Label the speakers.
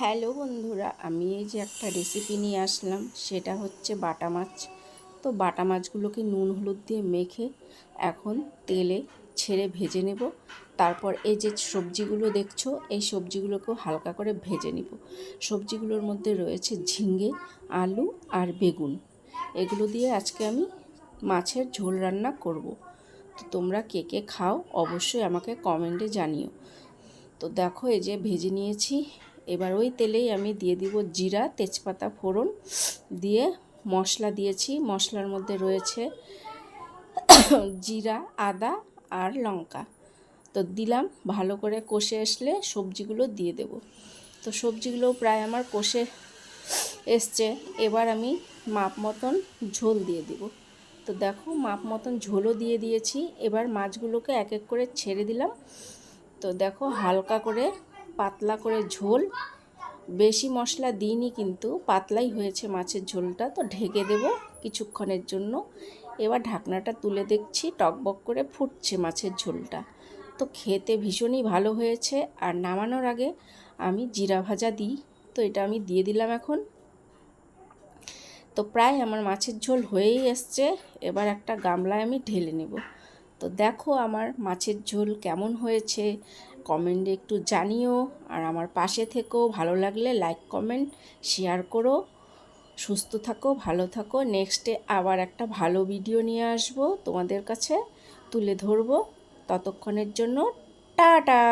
Speaker 1: Hello বন্ধুরা, আমি এই যে একটা রেসিপি নিয়ে আসলাম, সেটা হচ্ছে বাটা মাছ। তো বাটা মাছগুলোকে নুন, হলুদ দিয়ে মেখে এখন তেলে ছেড়ে ভেজে নেব। তারপর এই যে সবজিগুলো দেখছ, এই সবজিগুলোকেও হালকা করে ভেজে নিব। সবজিগুলোর মধ্যে রয়েছে ঝিঙ্গে আলু আর বেগুন। এগুলো দিয়ে আজকে আমি মাছের ঝোল রান্না করব। তো তোমরা কে কে খাও, অবশ্যই আমাকে কমেন্টে জানিও। তো দেখো, এই যে ভেজে নিয়েছি। এবার ওই তেলেই আমি দিয়ে দিব জিরা, তেজপাতা, ফোড়ন। দিয়ে মশলা দিয়েছি। মশলার মধ্যে রয়েছে জিরা, আদা আর লঙ্কা। তো দিলাম, ভালো করে কষে আসলে সবজিগুলো দিয়ে দেব। তো সবজিগুলো প্রায় আমার কষে এসছে। এবার আমি মাপ মতন ঝোল দিয়ে দিব। তো দেখো, মাপ মতন ঝোলও দিয়ে দিয়েছি। এবার মাছগুলোকে এক এক করে ছেড়ে দিলাম। তো দেখো, হালকা করে পাতলা করে ঝোল। বেশি মশলা দিইনি কিন্তু পাতলাই হয়েছে মাছের ঝোলটা, তো ঢেকে দেব কিছুক্ষণের জন্য। এবার ঢাকনাটা তুলে দেখছি, টকবক করে ফুটছে মাছের ঝোলটা। তো খেতে ভীষণই ভালো হয়েছে, আর নামানোর আগে আমি জিরা ভাজা দিই, তো এটা আমি দিয়ে দিলাম এখন। তো প্রায় আমার মাছের ঝোল হয়েই এসছে, এবার একটা গামলায় আমি ঢেলে নেব। তো দেখো আমার মাছের ঝোল কেমন হয়েছে। কমেন্টে একটু জানিও। আর আমার পাশে থেকেও ভালো লাগলে লাইক কমেন্ট শেয়ার করো। সুস্থ থাকো, ভালো থাকো। নেক্সটে আবার একটা ভালো ভিডিও নিয়ে আসব তোমাদের কাছে তুলে ধরবো। ততক্ষণের জন্য টাটা!